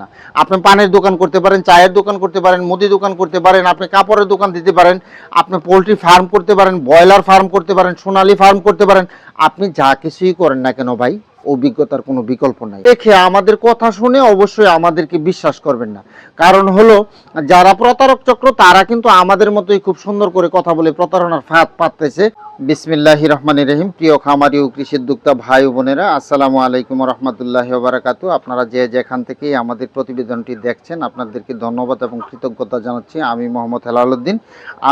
না। আপনি পানের দোকান করতে পারেন, চায়ের দোকান করতে পারেন, মুদি দোকান করতে পারেন, আপনি কাপড়ের দোকান দিতে পারেন, আপনি পোলট্রি ফার্ম করতে পারেন, ব্রয়লার ফার্ম করতে পারেন, সোনালি ফার্ম করতে পারেন, আপনি যা কিছুই করেন না কেন ভাই অভিজ্ঞতার কোনো বিকল্প নাই। দেখে আমাদের কথা শুনে অবশ্যই আমাদেরকে বিশ্বাস করবেন না। কারণ হলো, যারা প্রতারক চক্র, তারা কিন্তু আমাদের মতোই খুব সুন্দর করে কথা বলে প্রতারণার ফাঁদ পাততেছে। বিসমিল্লাহ রহমান রহিম। প্রিয় খামারি ও কৃষি উদ্যোক্তা ভাই বোনেরা, আসসালামু আলাইকুম রহমতুল্লাহ বারাকাতু আপনারা যে যেখান থেকেই আমাদের প্রতিবেদনটি দেখছেন, আপনাদেরকে ধন্যবাদ এবং কৃতজ্ঞতা জানাচ্ছি। আমি মোহাম্মদ হেলালুদ্দিন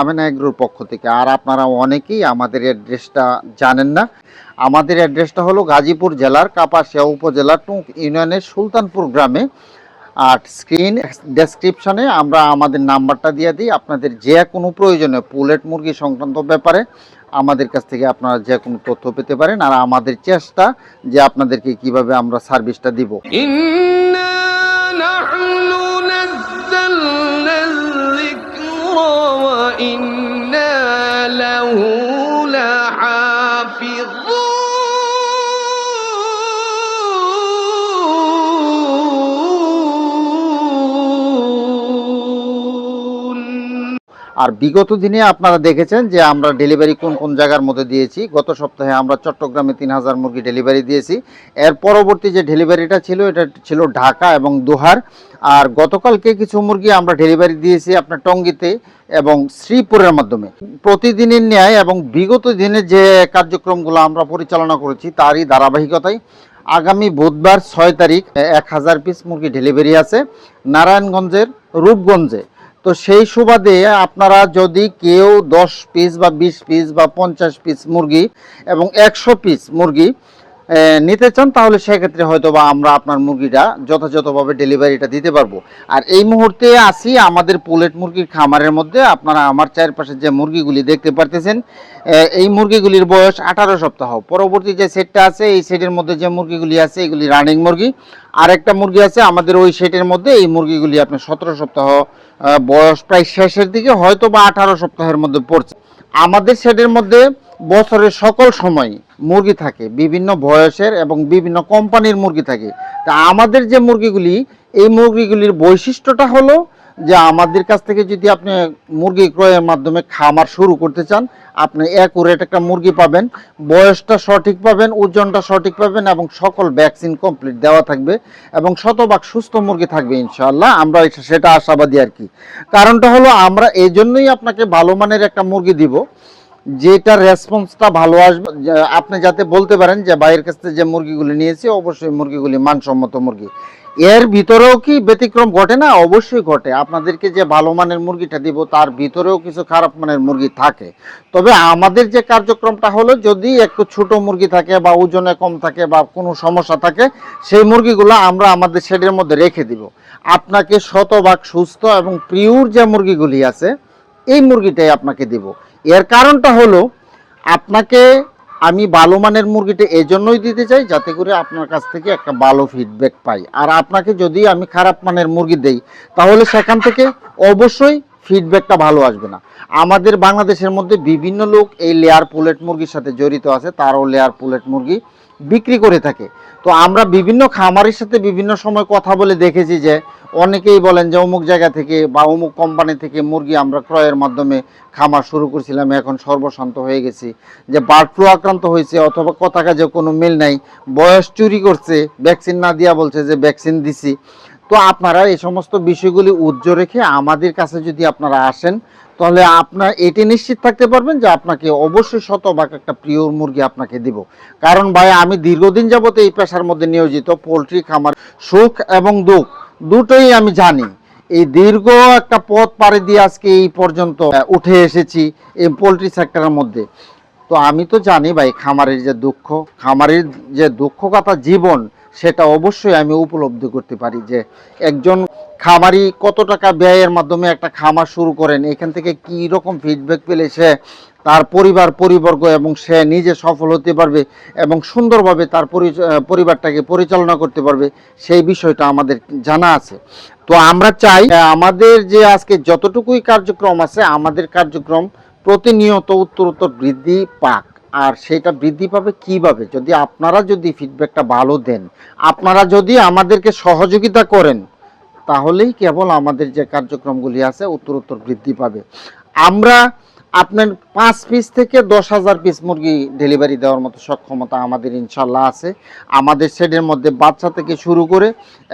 আমেনা এগ্রোর পক্ষ থেকে। আর আপনারা অনেকেই আমাদের অ্যাড্রেসটা জানেন না। আমাদের অ্যাড্রেসটা হলো গাজীপুর জেলার কাপাসিয়া উপজেলার টুঁক ইউনিয়নের সুলতানপুর গ্রামে। আর স্ক্রিন ডেসক্রিপশনে আমরা আমাদের নাম্বারটা দিয়ে দিই। আপনাদের যে কোনো প্রয়োজনে পুলেট মুরগি সংক্রান্ত ব্যাপারে আমাদের কাছ থেকে আপনারা যে কোনো তথ্য পেতে পারেন। আর আমাদের চেষ্টা যে আপনাদেরকে কীভাবে আমরা সার্ভিসটা দিব। ইন্না আর বিগত দিনে আপনারা দেখেছেন যে আমরা ডেলিভারি কোন কোন জায়গার মধ্যে দিয়েছি। গত সপ্তাহে আমরা চট্টগ্রামে তিন হাজার মুরগি ডেলিভারি দিয়েছি। এর পরবর্তী যে ডেলিভারিটা ছিল, এটা ছিল ঢাকা এবং দোহার। আর গতকালকে কিছু মুরগি আমরা ডেলিভারি দিয়েছি আপনার টঙ্গিতে এবং শ্রীপুরের মাধ্যমে। প্রতিদিনের ন্যায় এবং বিগত দিনে যে কার্যক্রমগুলো আমরা পরিচালনা করেছি, তারই ধারাবাহিকতায় আগামী বুধবার ছয় তারিখ এক হাজার পিস মুরগি ডেলিভারি আছে। নারায়ণগঞ্জের রূপগঞ্জে। তো সেই সুবাদে আপনারা যদি কেউ দশ পিস বা বিশ পিস বা পঞ্চাশ পিস মুরগি এবং একশো পিস মুরগি নিতে চান, তাহলে সেক্ষেত্রে হয়তো বা আমরা আপনার মুরগিটা যথাযথভাবে ডেলিভারিটা দিতে পারব। আর এই মুহূর্তে আসি আমাদের পোলেট মুরগির খামারের মধ্যে। আপনারা আমার চারপাশে যে মুরগিগুলি দেখতে পারতেছেন এই মুরগিগুলির বয়স আঠারো সপ্তাহ। পরবর্তী যে সেটটা আছে, এই সেটের মধ্যে যে মুরগিগুলি আছে, এগুলি রানিং মুরগি। আর একটা মুরগি আছে আমাদের ওই সেটের মধ্যে, এই মুরগিগুলি আপনার সতেরো সপ্তাহ বয়স প্রায় শেষের দিকে হয়তো বা আঠারো সপ্তাহের মধ্যে পড়ছে। আমাদের সেটের মধ্যে বছরের সকল সময় মুরগি থাকে, বিভিন্ন বয়সের এবং বিভিন্ন কোম্পানির মুরগি থাকে। তা আমাদের যে মুরগিগুলি, এই মুরগিগুলির বৈশিষ্ট্যটা হলো যে আমাদের কাছ থেকে যদি আপনি মুরগি ক্রয়ের মাধ্যমে খামার শুরু করতে চান, আপনি অ্যাকুরেট একটা মুরগি পাবেন, বয়সটা সঠিক পাবেন, ওজনটা সঠিক পাবেন এবং সকল ভ্যাকসিন কমপ্লিট দেওয়া থাকবে এবং শতভাগ সুস্থ মুরগি থাকবে ইনশাআল্লাহ। আমরা সেটা আশাবাদী আর কি। কারণটা হলো আমরা এই জন্যই আপনাকে ভালো মানের একটা মুরগি দিব যেটার রেসপন্সটা ভালো আসবে আপনি যাতে বলতে পারেন যে বাইরের কাছ থেকে যে মুরগিগুলি নিয়েছি, অবশ্যই মুরগিগুলি মানসম্মত মুরগি। এর ভিতরেও কি ব্যতিক্রম ঘটে না? অবশ্যই ঘটে। আপনাদেরকে যে ভালো মানের মুরগিটা দিব, তার ভিতরেও কিছু খারাপ মানের মুরগি থাকে। তবে আমাদের যে কার্যক্রমটা হলো, যদি একটু ছোট মুরগি থাকে বা ওজনে কম থাকে বা কোনো সমস্যা থাকে, সেই মুরগিগুলো আমরা আমাদের শেডের মধ্যে রেখে দিব। আপনাকে শতভাগ সুস্থ এবং পিওর যে মুরগিগুলি আছে, এই মুরগিটাই আপনাকে দিব। এর কারণটা হলো, আপনাকে আমি ভালো মানের মুরগিটা এই জন্যই দিতে চাই যাতে করে আপনার কাছ থেকে একটা ভালো ফিডব্যাক পাই। আর আপনাকে যদি আমি খারাপ মানের মুরগি দেই, তাহলে সেখান থেকে অবশ্যই ফিডব্যাকটা ভালো আসবে না। আমাদের বাংলাদেশের মধ্যে বিভিন্ন লোক এই লেয়ার পুলেট মুরগির সাথে জড়িত আছে, তারও লেয়ার পুলেট মুরগি বিক্রি করে থাকে। তো আমরা বিভিন্ন খামারের সাথে বিভিন্ন সময় কথা বলে দেখেছি যে অনেকেই বলেন যে অমুক জায়গা থেকে বা অমুক কোম্পানি থেকে মুরগি আমরা ক্রয়ের মাধ্যমে খামার শুরু করছিলাম, এখন সর্বশান্ত হয়ে গেছি। যে বার্ড ফ্লু আক্রান্ত হয়েছে অথবা কথা কাজে কোনো মিল নাই, বয়স চুরি করছে ভ্যাকসিন না দিয়া বলছে যে ভ্যাকসিন দিছি। তো আপনারা এই সমস্ত বিষয়গুলি উজ্জ্ব রেখে আমাদের কাছে যদি আপনারা আসেন, তাহলে আপনার এটি নিশ্চিত থাকতে পারবেন যে আপনাকে অবশ্যই শতভাগ একটা প্রিয় মুরগি আপনাকে দিব। কারণ ভাই, আমি দীর্ঘদিন যাবত এই পেশার মধ্যে নিয়োজিত, পোলট্রি খামার সুখ এবং দুঃখ। দুটোই আমি জানি। এই দীর্ঘ একটা পথ পাড়ি দিয়ে আজকে এই পর্যন্ত উঠে এসেছি এই পোলট্রি সেক্টরের মধ্যে। তো আমি তো জানি ভাই, খামারের যে দুঃখ, খামারের যে দুঃখ কথা জীবন, সেটা অবশ্যই আমি উপলব্ধি করতে পারি যে একজন খামারি কত টাকা ব্যয়ের মাধ্যমে একটা খামার শুরু করেন? এখান থেকে কি রকম ফিডব্যাক পেলে সে তার পরিবার, পরিবর্গ এবং সে নিজে সফল হতে পারবে এবং সুন্দরভাবে তার পরি- পরিবারটাকে পরিচালনা করতে পারবে? সেই বিষয়টা আমাদের জানা আছে। তো আমরা চাই আমাদের যে আজকে যতটুকুই কার্যক্রম আছে, আমাদের কার্যক্রম প্রতিনিয়ত উত্তরোত্তর বৃদ্ধি পাক। আর সেটা বৃদ্ধি পাবে কীভাবে? যদি আপনারা যদি ফিডব্যাকটা ভালো দেন, আপনারা যদি আমাদেরকে সহযোগিতা করেন তাহলেই কেবল আমাদের যে কার্যক্রমগুলি আছে উত্তর উত্তর বৃদ্ধি পাবে। আমরা আপনার পাঁচ পিস থেকে দশ হাজার পিস মুরগি ডেলিভারি দেওয়ার মতো সক্ষমতা আমাদের ইনশাল্লাহ আছে। আমাদের শেডের মধ্যে বাচ্চা থেকে শুরু করে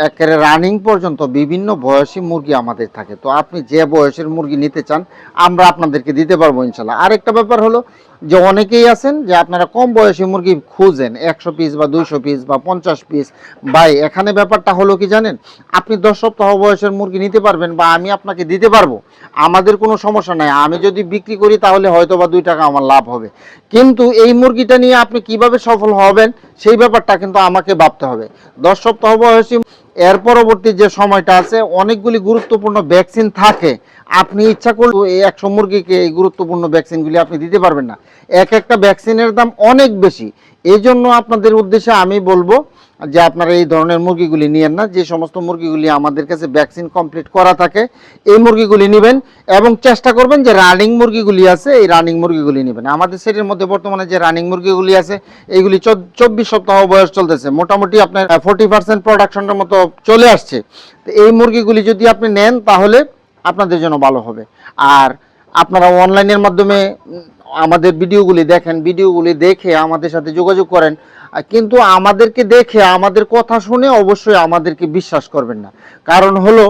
একেবারে রানিং পর্যন্ত বিভিন্ন বয়সী মুরগি আমাদের থাকে। তো আপনি যে বয়সের মুরগি নিতে চান, আমরা আপনাদেরকে দিতে পারব ইনশাল্লাহ আরেকটা ব্যাপার হলো যে অনেকেই আছেন যে আপনারা কম বয়সী মুরগি খুঁজেন, একশো পিস বা দুইশো পিস বা পঞ্চাশ পিস ভাই, এখানে ব্যাপারটা হলো কি জানেন? আপনি দশ সপ্তাহ বয়সের মুরগি নিতে পারবেন বা আমি আপনাকে দিতে পারব। আমাদের কোনো সমস্যা নাই। আমি যদি বিক্রি করি তাহলে হয়তো বা দুই টাকা আমার লাভ হবে। কিন্তু এই মুরগিটা নিয়ে আপনি কীভাবে সফল হবেন, সেই ব্যাপারটা কিন্তু আমাকে ভাবতে হবে। দশ সপ্তাহ বয়সী, এর পরবর্তী যে সময়টা আছে, অনেকগুলি গুরুত্বপূর্ণ ভ্যাকসিন থাকে। আপনি ইচ্ছা করলে এই একশো মুরগিকে এই গুরুত্বপূর্ণ ভ্যাকসিনগুলি আপনি দিতে পারবেন না। এক একটা ভ্যাকসিনের দাম অনেক বেশি। এই জন্য আপনাদের উদ্দেশ্যে আমি বলব যে আপনারা এই ধরনের মুরগিগুলি নিয়েন না। যে সমস্ত মুরগিগুলি আমাদের কাছে ভ্যাকসিন কমপ্লিট করা থাকে, এই মুরগিগুলি নেবেন এবং চেষ্টা করবেন যে রানিং মুরগিগুলি আছে, এই রানিং মুরগিগুলি নেবেন। আমাদের সেটের মধ্যে বর্তমানে যে রানিং মুরগিগুলি আছে এইগুলি চব্বিশ সপ্তাহ বয়স চলতেছে। মোটামুটি আপনার ফোর্টি পার্সেন্ট প্রোডাকশনের মতো চলে আসছে। তো এই মুরগিগুলি যদি আপনি নেন, তাহলে আপনাদের জন্য ভালো হবে। আর আপনারা অনলাইনের মাধ্যমে আমাদের ভিডিওগুলি দেখেন ভিডিওগুলি দেখে আমাদের সাথে যোগাযোগ করেন। কিন্তু আমাদেরকে দেখে, আমাদের কথা শুনে অবশ্যই আমাদেরকে বিশ্বাস করবেন না। কারণ হলো,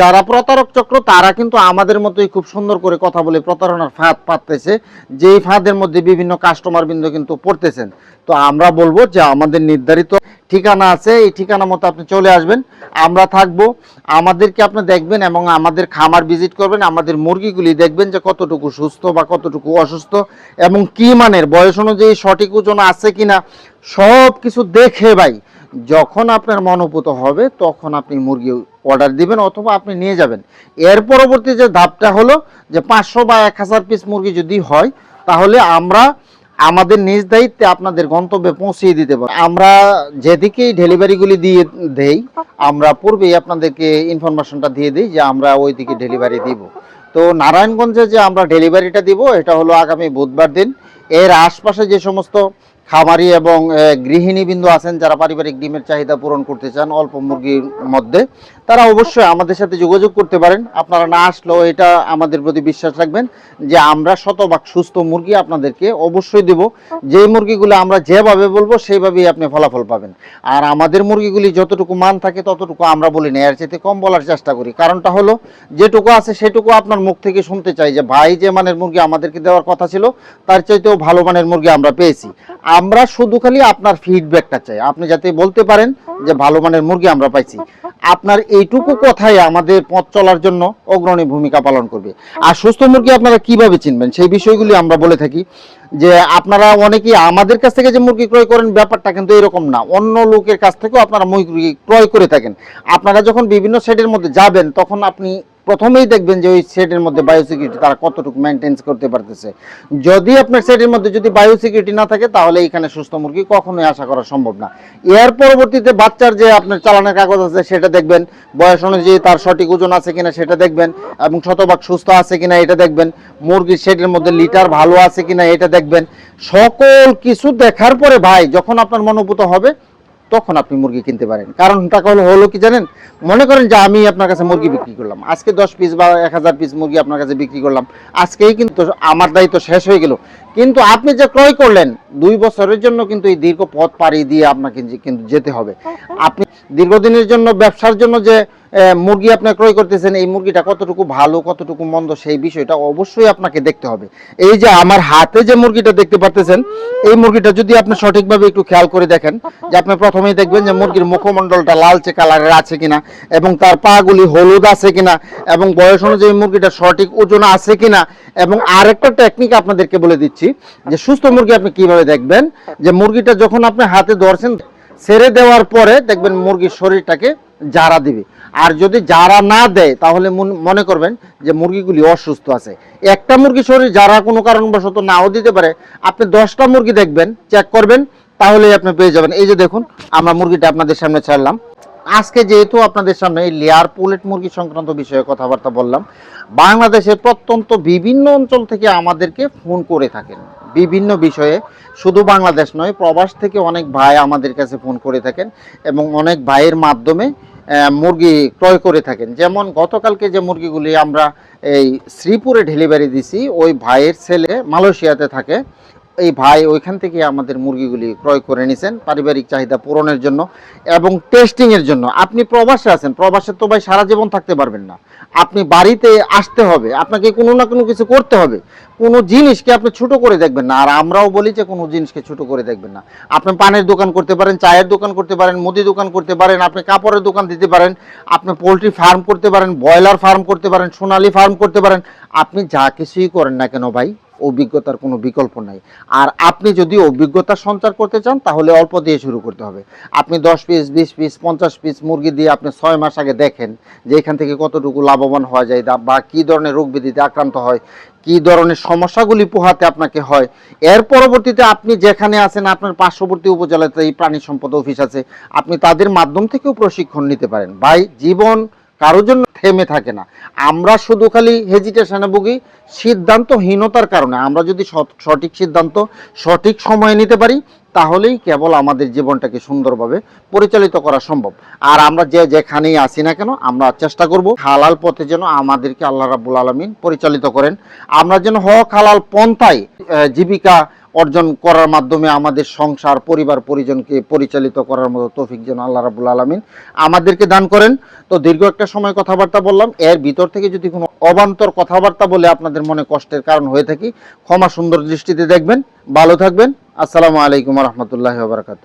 যারা প্রতারক চক্র, তারা কিন্তু আমাদের মতোই খুব সুন্দর করে কথা বলে প্রতারণার ফাঁদ পাততেছে যেই ফাঁদের মধ্যে বিভিন্ন কাস্টমার বৃন্দ কিন্তু পড়তেছেন। তো আমরা বলব যে আমাদের নির্ধারিত ঠিকানা আছে, এই ঠিকানা মতো আপনি চলে আসবেন। আমরা থাকব, আমাদেরকে আপনি দেখবেন এবং আমাদের খামার ভিজিট করবেন, আমাদের মুরগিগুলি দেখবেন যে কতটুকু সুস্থ বা কতটুকু অসুস্থ এবং কি মানের, বয়স অনুযায়ী সঠিক ওজন আছে কিনা সব কিছু দেখে ভাই, যখন আপনার মনোপুত হবে, তখন আপনি মুরগি অর্ডার দিবেন অথবা আপনি নিয়ে যাবেন। এর পরবর্তী যে ধাপটা হলো যে পাঁচশো বা এক হাজার পিস মুরগি যদি হয়, তাহলে আমরা আমাদের নিজ দায়িত্বে আপনাদের গন্তব্যে পৌঁছিয়ে দিতে পারি আমরা যেদিকেই ডেলিভারিগুলি দিয়ে দেই, আমরা পূর্বেই আপনাদেরকে ইনফরমেশনটা দিয়ে দিই যে আমরা ওই দিকে ডেলিভারি দিব। তো নারায়ণগঞ্জে যে আমরা ডেলিভারিটা দিব, এটা হলো আগামী বুধবার দিন। এর আশপাশে যে সমস্ত খামারি এবং গৃহিণী বিন্দু আছেন যারা পারিবারিক ডিমের চাহিদা পূরণ করতে চান অল্প মুরগির মধ্যে, তারা অবশ্যই আমাদের সাথে যোগাযোগ করতে পারেন। আপনারা না আসলেও এটা আমাদের প্রতি বিশ্বাস রাখবেন যে আমরা শতভাগ সুস্থ মুরগি আপনাদেরকে অবশ্যই দেব। যেই মুরগিগুলো আমরা যেভাবে বলব সেইভাবেই আপনি ফলাফল পাবেন। আর আমাদের মুরগিগুলি যতটুকু মান থাকে ততটুকু আমরা বলি না এর চাইতে কম বলার চেষ্টা করি। কারণটা হলো যেটুকু আছে সেটুকু আপনার মুখ থেকে শুনতে চাই যে ভাই যে মানের মুরগি আমাদেরকে দেওয়ার কথা ছিল, তার চাইতেও ভালো মানের মুরগি আমরা পেয়েছি। আমরা শুধু খালি আপনার ফিডব্যাকটা চাই। আপনি যাতে বলতে পারেন যে ভালো মানের মুরগি আমরা পাইছি। আপনার এইটুকু কথাই আমাদের পথ চলার জন্য অগ্রণী ভূমিকা পালন করবে। আর সুস্থ মুরগি আপনারা কীভাবে চিনবেন? সেই বিষয়গুলি আমরা বলে থাকি যে আপনারা অনেকেই আমাদের কাছ থেকে যে মুরগি ক্রয় করেন, ব্যাপারটা কিন্তু এরকম না। অন্য লোকের কাছ থেকেও আপনারা মুরগি ক্রয় করে থাকেন। আপনারা যখন বিভিন্ন সেটের মধ্যে যাবেন, তখন আপনি প্রথমেই দেখবেন যে ওই সেটের মধ্যে বায়োসিকিউরিটি তারা কতটুকু মেনটেন্স করতে পারতেছে। যদি আপনার সেটের মধ্যে যদি বায়োসিকিউরিটি না থাকে, তাহলে এখানে সুস্থ মুরগি কখনোই আশা করা সম্ভব না। এর পরবর্তীতে বাচ্চার যে আপনার চালানের কাগজ আছে, সেটা দেখবেন। বয়স অনুযায়ী তার সঠিক ওজন আছে কিনা, সেটা দেখবেন। এবং শতভাগ সুস্থ আছে কিনা, এটা দেখবেন। মুরগির সেটের মধ্যে লিটার ভালো আছে কিনা, এটা দেখবেন। সকল কিছু দেখার পরে ভাই, যখন আপনার মনোভূত হবে তখন আপনি মুরগি কিনতে পারেন। কারণটা হলো হলো কি জানেন? মনে করেন যে আমি আপনার কাছে মুরগি বিক্রি করলাম। আজকে দশ পিস বা এক হাজার পিস মুরগি আপনার কাছে বিক্রি করলাম। আজকেই কিন্তু আমার দায়িত্ব শেষ হয়ে গেল। কিন্তু আপনি যে ক্রয় করলেন দুই বছরের জন্য কিন্তু এই দীর্ঘ পথ পাড়ি দিয়ে আপনাকে যে- কিন্তু যেতে হবে। আপনি দীর্ঘদিনের জন্য ব্যবসার জন্য যে মুরগি আপনি ক্রয় করতেছেন, এই মুরগিটা কতটুকু ভালো, কতটুকু মন্দ, সেই বিষয়টা অবশ্যই আপনাকে দেখতে হবে। এই যে আমার হাতে যে মুরগিটা দেখতে পারতেছেন, এই মুরগিটা যদি আপনি সঠিকভাবে একটু খেয়াল করে দেখেন, যে আপনি প্রথমেই দেখবেন যে মুরগির মুখমণ্ডলটা লালচে কালারের আছে কিনা, এবং তার পাগুলি হলুদ আছে কিনা, এবং বয়স অনুযায়ী মুরগিটা সঠিক ওজন আছে কিনা, এবং আরেকটা টেকনিক আপনাদেরকে বলে দিচ্ছি, যে সুস্থ মুরগি আপনি কীভাবে দেখবেন, যে মুরগিটা যখন আপনি হাতে ধরছেন, ছেড়ে দেওয়ার পরে দেখবেন মুরগির শরীরটাকে জারা দিবে। আর যদি যারা না দেয়, তাহলে মনে করবেন যে মুরগিগুলি অসুস্থ আছে। একটা মুরগি শরীর যারা কোনো কারণবশত নাও দিতে পারে, আপনি দশটা মুরগি দেখবেন চেক করবেন, তাহলেই আপনি পেয়ে যাবেন। এই যে দেখুন, আমরা মুরগিটা আপনাদের সামনে ছাড়লাম। আজকে যেহেতু আপনাদের সামনে লেয়ার পোলেট মুরগি সংক্রান্ত বিষয়ে কথাবার্তা বললাম, বাংলাদেশের প্রত্যন্ত বিভিন্ন অঞ্চল থেকে আমাদেরকে ফোন করে থাকেন। বিভিন্ন বিষয়ে, শুধু বাংলাদেশ নয়, প্রবাস থেকে অনেক ভাই আমাদের কাছে ফোন করে থাকেন এবং অনেক ভাইয়ের মাধ্যমে মুরগি ক্রয় করে থাকেন। যেমন গতকালকে যে মুরগিগুলি আমরা এই শ্রীপুরে ডেলিভারি দিছি, ওই ভাইয়ের ছেলে মালয়েশিয়াতে থাকে। এই ভাই ওইখান থেকে আমাদের মুরগিগুলি ক্রয় করে নিছেন, পারিবারিক চাহিদা পূরণের জন্য এবং টেস্টিং এর জন্য। আপনি প্রবাসে আছেন, প্রবাসে তো ভাই সারা জীবন থাকতে পারবেন না। আপনি বাড়িতে আসতে হবে, আপনাকে কোনো না কোনো কিছু করতে হবে। কোনো জিনিসকে আপনি ছোট করে দেখবেন না, আর আমরাও বলি যে কোনো জিনিসকে ছোট করে দেখবেন না। আপনি পানের দোকান করতে পারেন, চায়ের দোকান করতে পারেন, মুদি দোকান করতে পারেন, আপনি কাপড়ের দোকান দিতে পারেন, আপনি পোলট্রি ফার্ম করতে পারেন, ব্রয়লার ফার্ম করতে পারেন, সোনালি ফার্ম করতে পারেন। আপনি যা কিছুই করেন না কেন ভাই অভিজ্ঞতার কোনো বিকল্প নাই। আর আপনি যদি অভিজ্ঞতা সঞ্চার করতে চান, তাহলে অল্প দিয়ে শুরু করতে হবে। আপনি দশ পিস বিশ পিস পঞ্চাশ পিস মুরগি দিয়ে আপনি ছয় মাস আগে দেখেন যে এখান থেকে কতটুকু লাভবান হওয়া যায়, বা কী ধরনের রোগ ব্যাধিতে আক্রান্ত হয়, কী ধরনের সমস্যাগুলি পোহাতে আপনাকে হয়। এর পরবর্তীতে আপনি যেখানে আছেন, আপনার পার্শ্ববর্তী উপজেলাতে এই প্রাণী সম্পদ অফিস আছে, আপনি তাদের মাধ্যম থেকেও প্রশিক্ষণ নিতে পারেন। ভাই, জীবন কারোর জন্য থেমে থাকে না। আমরা শুধু খালি হেজিটেশনে ভুগি, সিদ্ধান্তহীনতার কারণে। আমরা যদি সঠিক সিদ্ধান্ত, সঠিক সময়ে নিতে পারি, তাহলেই কেবল আমাদের জীবনটাকে সুন্দরভাবে পরিচালিত করা সম্ভব। আর আমরা যে যেখানেই আসি না কেন, আমরা চেষ্টা করব হালাল পথে যেন আমাদেরকে আল্লাহ রাবুল আলমিন পরিচালিত করেন। আমরা যেন হক হালাল পন্থায় জীবিকা অর্জন করার মাধ্যমে আমাদের সংসার, পরিবার, পরিজনকে পরিচালিত করার মতো তৌফিক যেন আল্লাহ রাবুল আলমিন আমাদেরকে দান করেন। তো দীর্ঘ একটা সময় কথাবার্তা বললাম, এর ভিতর থেকে যদি কোনো অবান্তর কথাবার্তা বলে আপনাদের মনে কষ্টের কারণ হয়ে থাকি, ক্ষমা সুন্দর দৃষ্টিতে দেখবেন, ভালো থাকবেন। আসসালামু আলাইকুম রহমতুল্লাহ বারকাত